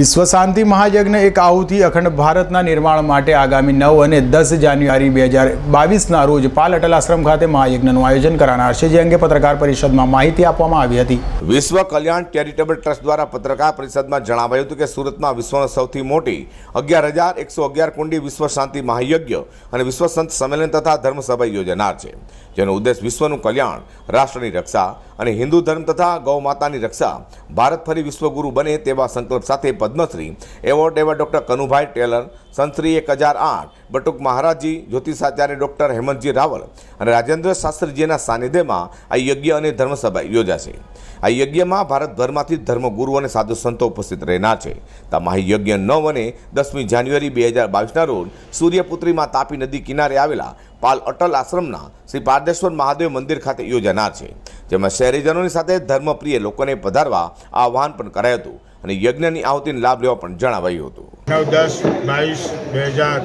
વિશ્વ શાંતિ મહાયજ્ઞ એક આહુતિ અખંડ ભારતના નિર્માણ માટે આગામી નવ અને દસ જાન્યુઆરી બે હજાર બાવીસના રોજ પાલ અટલ આશ્રમ ખાતે મહાયજ્ઞનું આયોજન કરાનાર છે, જે અંગે પત્રકાર પરિષદમાં માહિતી આપવામાં આવી હતી. વિશ્વ કલ્યાણ ચેરિટેબલ ટ્રસ્ટ દ્વારા પત્રકાર પરિષદમાં જણાવાયું હતું કે સુરતમાં વિશ્વની સૌથી મોટી અગિયાર હજાર એકસો અગિયાર કુંડી વિશ્વ શાંતિ મહાયજ્ઞ અને વિશ્વ સંત સંમેલન તથા ધર્મસભા યોજાનાર છે, જેનો ઉદ્દેશ વિશ્વનું કલ્યાણ, રાષ્ટ્રની રક્ષા અને હિન્દુ ધર્મ તથા ગૌ માતાની રક્ષા ભારત ફરી વિશ્વગુરુ બને તેવા સંકલ્પ સાથે પદ્મશ્રી એવોર્ડ એવા ડૉક્ટર કનુભાઈ ટેલર સંતશ્રી એક હજાર આઠ, બટુક મહારાજજી, જ્યોતિષાચાર્ય ડૉક્ટર હેમંતજી રાવલ અને રાજેન્દ્ર શાસ્ત્રીજીના સાનિધ્યમાં આ યજ્ઞ અને ધર્મસભા યોજાશે. આ યજ્ઞમાં ભારતભરમાંથી ધર્મગુરુ અને સાધુ સંતો ઉપસ્થિત રહેનાર છે. તો યજ્ઞ નવ અને દસમી જાન્યુઆરી બે હજાર બાવીસના રોજ સૂર્યપુત્રીમાં તાપી નદી કિનારે આવેલા પાલ અટલ આશ્રમના શ્રી પારદેશ્વર મહાદેવ મંદિર ખાતે યોજાનાર છે. જેમાં શહેરીજનોની સાથે ધર્મપ્રિય લોકોને પધારવા આહ્વાન પણ કરાયું હતું. અને યજ્ઞની આવતીને લાભ લેવા પણ જણાવાયું હતું. નવ, દસ, બાવીસ, બે હજાર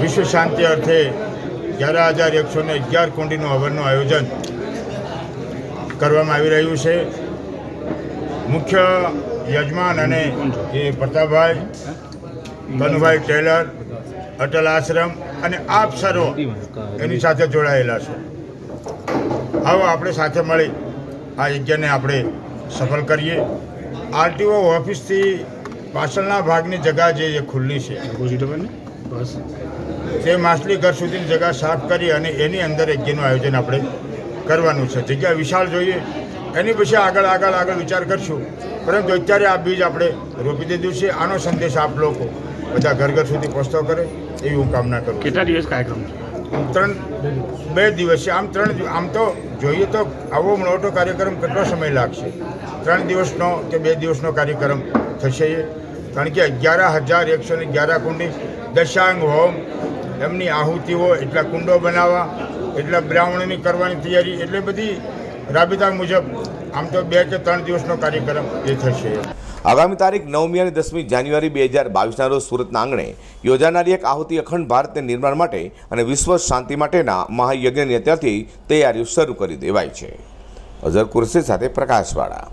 વિશ્વ શાંતિ અર્થે અગિયાર હજાર એકસો ને અગિયાર કુંડીનું હવનનું આયોજન કરવામાં આવી રહ્યું છે. મુખ્ય યજમાન અને એ પ્રતાપભાઈ, કનુભાઈ ટેલર, અટલ આશ્રમ અને આપ સર્વ એની સાથે જોડાયેલા છે. આવો આપણે સાથે મળી આ યજ્ઞને આપણે સફળ કરીએ. આરટીઓ ઓફિસથી પાછળના ભાગની જગા જે ખુલ્લી છે. તે માછલી ઘર સુધીની જગા સાફ કરી અને એની અંદર યજ્ઞનું આયોજન આપણે કરવાનું છે. જગ્યા વિશાળ જોઈએ. એની પછી આગળ આગળ આગળ વિચાર કરશું. પરંતુ અત્યારે આ બીજ આપણે રોપી દીધું છે. આનો સંદેશ આપ લોકો બધા ઘર ઘર સુધી પહોંચતો કરે. એવી હું કામના કરું. કેટલા દિવસ કાર્યક્રમ છે? ત્રણ, બે દિવસ છે આમ ત્રણ આમ તો જોઈએ તો આવો મોટો કાર્યક્રમ કેટલો સમય લાગશે? ત્રણ દિવસનો કે બે દિવસનો કાર્યક્રમ થશે કારણ કે અગિયાર હજાર એકસો ને અગિયાર કુંડી દશાંગ હોમ, એમની આહુતિઓ એટલા કુંડો બનાવવા, એટલા બ્રાહ્મણની કરવાની તૈયારી, એટલે બધી રાબેતા મુજબ આમ તો બે કે ત્રણ દિવસનો કાર્યક્રમ એ થશે. આગામી તારીખ નવમી અને દસમી જાન્યુઆરી બે હજાર બાવીસના રોજ સુરતના આંગણે યોજાનારી એક આહુતિ અખંડ ભારતને નિર્માણ માટે અને વિશ્વ શાંતિ માટેના મહાયજ્ઞની અત્યારથી તૈયારીઓ શરૂ કરી દેવાઈ છે. અઝર કુરશી સાથે પ્રકાશવાળા.